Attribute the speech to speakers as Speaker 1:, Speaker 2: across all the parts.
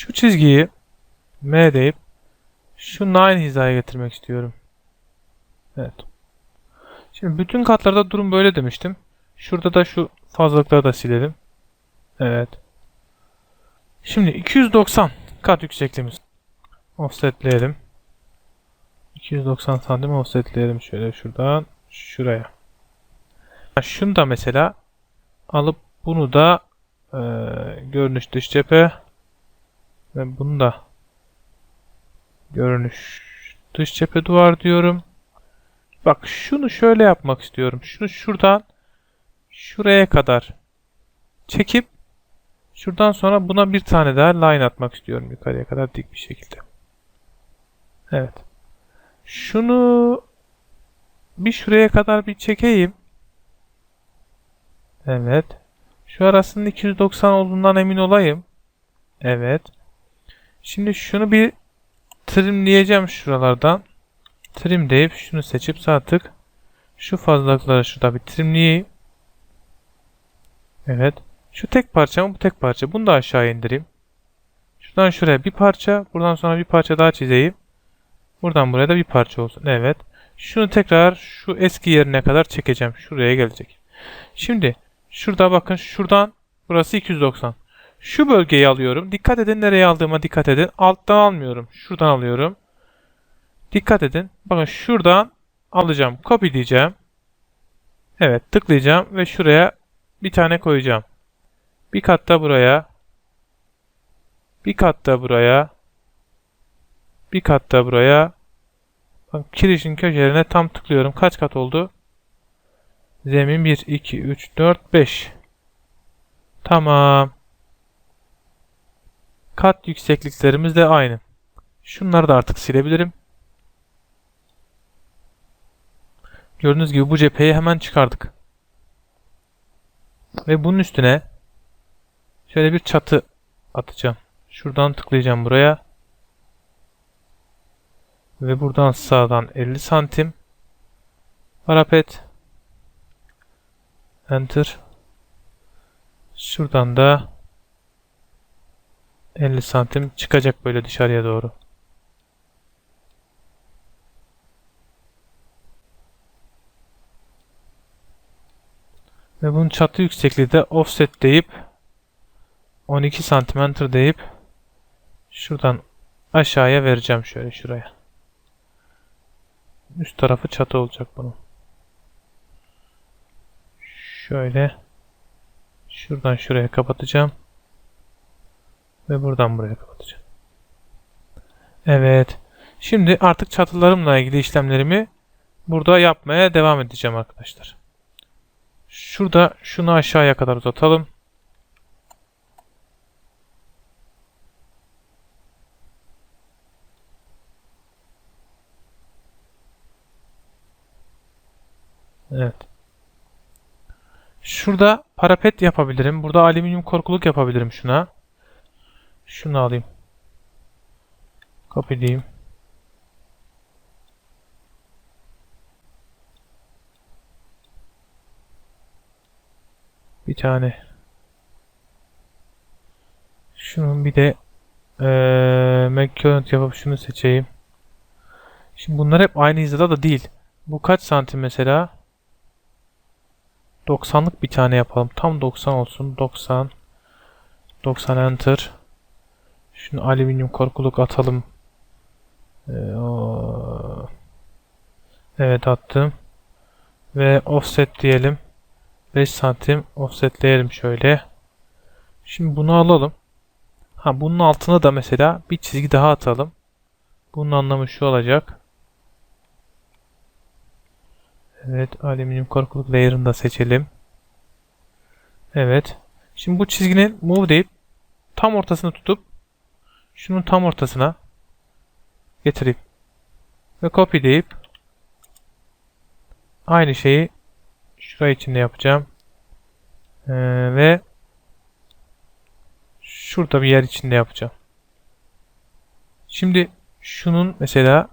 Speaker 1: Şu çizgiyi M deyip şununla aynı hizaya getirmek istiyorum. Evet. Şimdi bütün katlarda durum böyle demiştim. Şurada da şu fazlalıkları da silelim. Evet. Şimdi 290 kat yüksekliğimiz. Offsetleyelim. 290 santim offsetleyelim şöyle şuradan şuraya. Şunu da mesela alıp bunu da e, görünüş dış cephe ve bunu da görünüş dış cephe duvar diyorum. Bak şunu şöyle yapmak istiyorum. Şunu şuradan şuraya kadar çekip şuradan sonra buna bir tane daha line atmak istiyorum yukarıya kadar dik bir şekilde. Evet. Şunu bir şuraya kadar bir çekeyim. Evet. Şu arasının 290 olduğundan emin olayım. Evet. Şimdi şunu bir trimleyeceğim şuralardan. Trim deyip şunu seçip sağ tık. Şu fazlalıkları şurada bir trimleyeyim. Evet. Şu tek parça mı? Bu tek parça. Bunu da aşağı indireyim. Şuradan şuraya bir parça. Buradan sonra bir parça daha çizeyim. Buradan buraya da bir parça olsun. Evet. Şunu tekrar şu eski yerine kadar çekeceğim. Şuraya gelecek. Şimdi şurada bakın şuradan burası 290. Şu bölgeyi alıyorum. Dikkat edin nereye aldığıma dikkat edin. Alttan almıyorum. Şuradan alıyorum. Dikkat edin. Bakın şuradan alacağım. Copy diyeceğim. Evet tıklayacağım ve şuraya bir tane koyacağım. Bir kat da buraya. Bir kat da buraya. Bir kat da buraya. Bak kirişin köşelerine tam tıklıyorum. Kaç kat oldu? Zemin 1, 2, 3, 4, 5. Tamam. Kat yüksekliklerimiz de aynı. Şunları da artık silebilirim. Gördüğünüz gibi bu cepheyi hemen çıkardık. Ve bunun üstüne şöyle bir çatı atacağım. Şuradan tıklayacağım buraya. Ve buradan sağdan 50 santim. Parapet. Enter. Şuradan da 50 santim çıkacak böyle dışarıya doğru. Ve bunun çatı yüksekliği de offset deyip 12 santim enter deyip şuradan aşağıya vereceğim şöyle şuraya. Üst tarafı çatı olacak bunun. Şöyle şuradan şuraya kapatacağım. Ve buradan buraya kapatacağım. Evet. Şimdi artık çatılarımla ilgili işlemlerimi burada yapmaya devam edeceğim arkadaşlar. Şurada şunu aşağıya kadar uzatalım. Evet. Şurada parapet yapabilirim. Burada alüminyum korkuluk yapabilirim şuna. Şunu alayım. Copy diyeyim. Bir tane. Şunun bir de ee, McCurrent yapıp şunu seçeyim. Şimdi bunlar hep aynı hizada da değil. Bu kaç santim mesela? 90'lık bir tane yapalım. Tam 90 olsun. 90. 90 enter. Şunu alüminyum korkuluk atalım. Ee. Evet attım. Ve offset diyelim. 5 santim offsetleyelim şöyle. Şimdi bunu alalım. Ha bunun altına da mesela bir çizgi daha atalım. Bunun anlamı şu olacak. Evet alüminyum korkuluk layer'ını da seçelim. Evet. Şimdi bu çizginin move deyip tam ortasını tutup şunun tam ortasına getireyim. Ve copy deyip aynı şeyi şuraya içinde yapacağım. Ee, ve şurada bir yer içinde yapacağım. Şimdi şunun mesela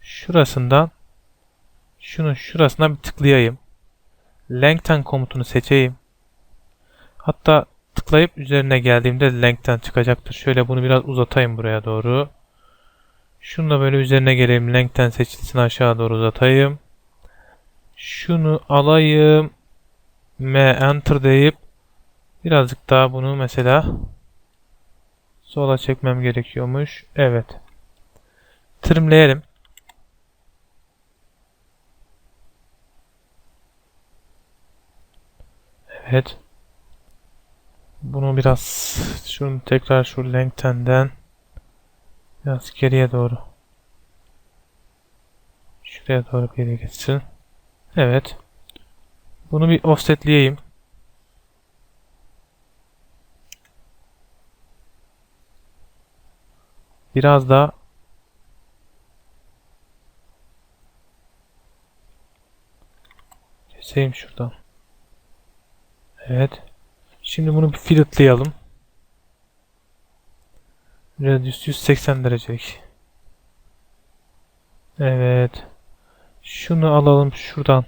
Speaker 1: şurasından şunun şurasına bir tıklayayım. Lengthen komutunu seçeyim. Hatta tıklayıp üzerine geldiğimde length'ten çıkacaktır. Şöyle bunu biraz uzatayım buraya doğru. Şunu da böyle üzerine geleyim. Length'ten seçilsin aşağı doğru uzatayım. Şunu alayım. M enter deyip birazcık daha bunu mesela sola çekmem gerekiyormuş. Evet. Trimleyelim. Evet. Bunu biraz şunu tekrar şu lengthen'den biraz geriye doğru şuraya doğru geriye geçsin. Evet. Bunu bir offsetleyeyim. Biraz daha keseyim şuradan. Evet. Şimdi bunu bir filtrelayalım. Radius 180 derecelik. Evet. Şunu alalım şuradan.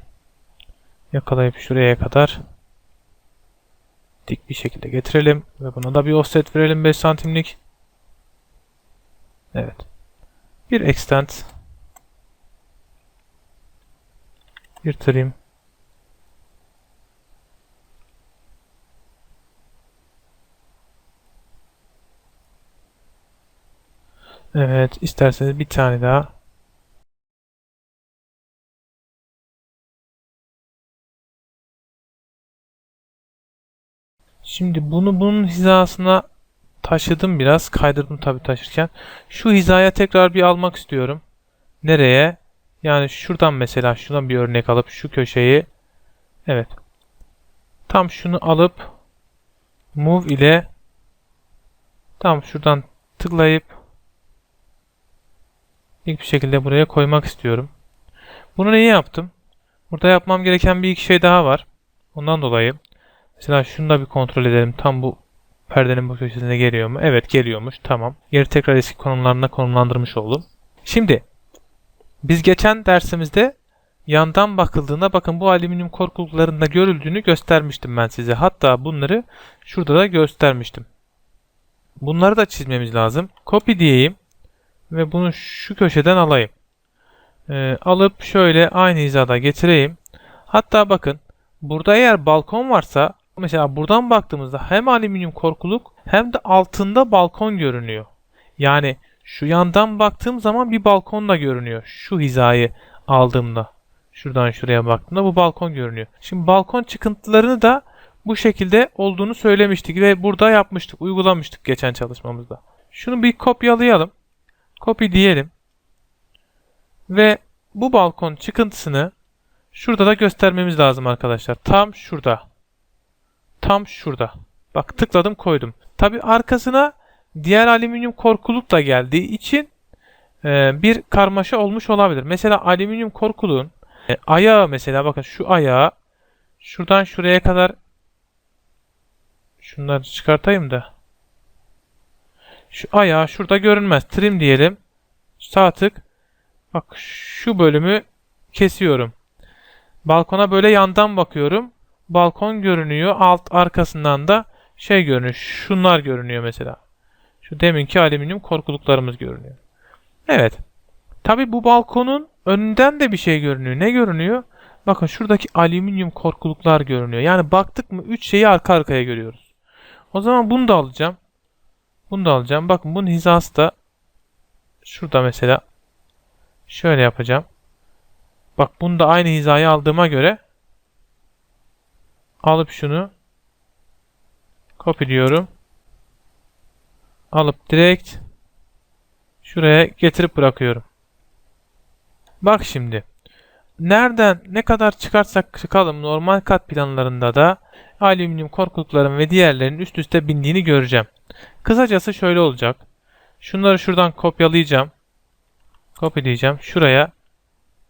Speaker 1: Yakalayıp şuraya kadar. Dik bir şekilde getirelim. Ve buna da bir offset verelim 5 santimlik. Evet. Bir extend. Bir trim. Evet, isterseniz bir tane daha. Şimdi bunu bunun hizasına taşıdım biraz. Kaydırdım tabii taşırken. Şu hizaya tekrar bir almak istiyorum. Nereye? Yani şuradan mesela şuna bir örnek alıp şu köşeyi evet. Tam şunu alıp move ile tam şuradan tıklayıp ilk bir şekilde buraya koymak istiyorum. Bunu niye yaptım? Burada yapmam gereken bir iki şey daha var. Ondan dolayı mesela şunu da bir kontrol edelim. Tam bu perdenin bu köşesine geliyor mu? Evet geliyormuş. Tamam. Geri tekrar eski konumlarına konumlandırmış oldum. Şimdi biz geçen dersimizde yandan bakıldığında bakın bu alüminyum korkuluklarında görüldüğünü göstermiştim ben size. Hatta bunları şurada da göstermiştim. Bunları da çizmemiz lazım. Copy diyeyim ve bunu şu köşeden alayım. Ee, alıp şöyle aynı hizada getireyim. Hatta bakın burada eğer balkon varsa mesela buradan baktığımızda hem alüminyum korkuluk hem de altında balkon görünüyor. Yani şu yandan baktığım zaman bir balkon da görünüyor. Şu hizayı aldığımda. Şuradan şuraya baktığımda bu balkon görünüyor. Şimdi balkon çıkıntılarını da bu şekilde olduğunu söylemiştik ve burada yapmıştık, uygulamıştık geçen çalışmamızda. Şunu bir kopyalayalım. Copy diyelim. Ve bu balkon çıkıntısını şurada da göstermemiz lazım arkadaşlar. Tam şurada. Tam şurada. Bak tıkladım koydum. Tabi arkasına diğer alüminyum korkuluk da geldiği için e, bir karmaşa olmuş olabilir. Mesela alüminyum korkuluğun e, ayağı mesela bakın şu ayağı şuradan şuraya kadar şunları çıkartayım da şu ayağı şurada görünmez. Trim diyelim. Sağ tık. Bak şu bölümü kesiyorum. Balkona böyle yandan bakıyorum. Balkon görünüyor. Alt arkasından da şey görünüyor. Şunlar görünüyor mesela. Şu deminki alüminyum korkuluklarımız görünüyor. Evet. Tabi bu balkonun önünden de bir şey görünüyor. Ne görünüyor? Bakın şuradaki alüminyum korkuluklar görünüyor. Yani baktık mı 3 şeyi arka arkaya görüyoruz. O zaman bunu da alacağım. Bunu da alacağım. Bakın bunun hizası da şurada mesela şöyle yapacağım. Bak bunu da aynı hizayı aldığıma göre alıp şunu copy diyorum. Alıp direkt şuraya getirip bırakıyorum. Bak şimdi. Nereden ne kadar çıkarsak çıkalım normal kat planlarında da alüminyum korkulukların ve diğerlerinin üst üste bindiğini göreceğim. Kısacası şöyle olacak. Şunları şuradan kopyalayacağım. Copy diyeceğim. Şuraya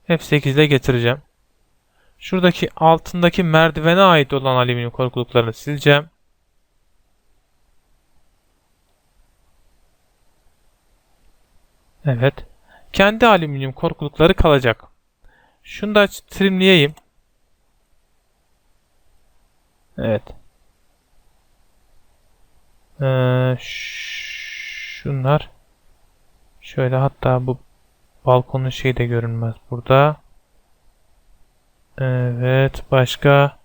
Speaker 1: F8 ile getireceğim. Şuradaki altındaki merdivene ait olan alüminyum korkuluklarını sileceğim. Evet. Kendi alüminyum korkulukları kalacak. Şunu da trimleyeyim. Evet. Ee, şunlar. Şöyle hatta bu balkonun şeyi de görünmez burada. Evet. Başka.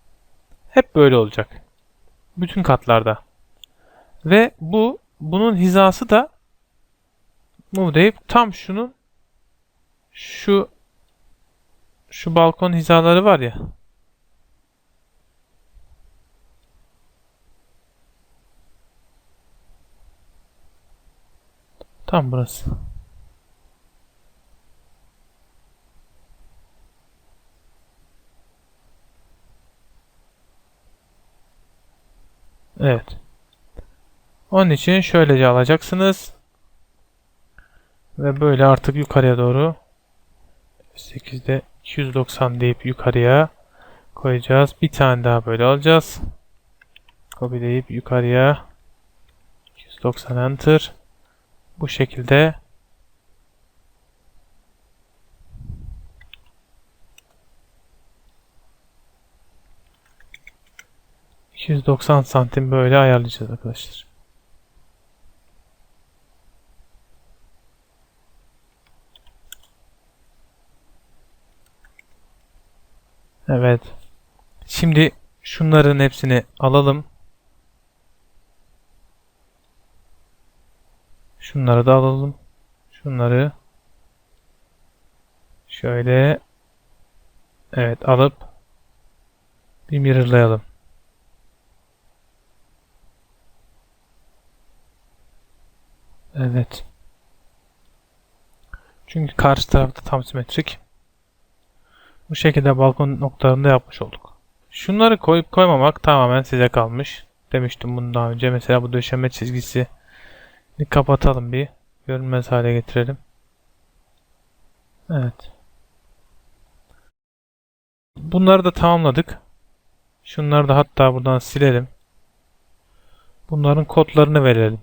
Speaker 1: Hep böyle olacak. Bütün katlarda. Ve bu bunun hizası da move deyip tam şunun şu şu balkon hizaları var ya. Tam burası. Evet. Onun için şöylece alacaksınız. Ve böyle artık yukarıya doğru 8'de 290 deyip yukarıya koyacağız. Bir tane daha böyle alacağız. Copy deyip yukarıya 290 enter. Bu şekilde ...290 santim böyle ayarlayacağız arkadaşlar. Evet. Şimdi şunların hepsini alalım. Şunları da alalım. Şunları şöyle evet alıp bir mirrorlayalım. Evet. Çünkü karşı tarafta tam simetrik. Bu şekilde balkon noktalarında yapmış olduk. Şunları koyup koymamak tamamen size kalmış. Demiştim bunu daha önce. Mesela bu döşeme çizgisi kapatalım bir. Görünmez hale getirelim. Evet. Bunları da tamamladık. Şunları da hatta buradan silelim. Bunların kodlarını verelim.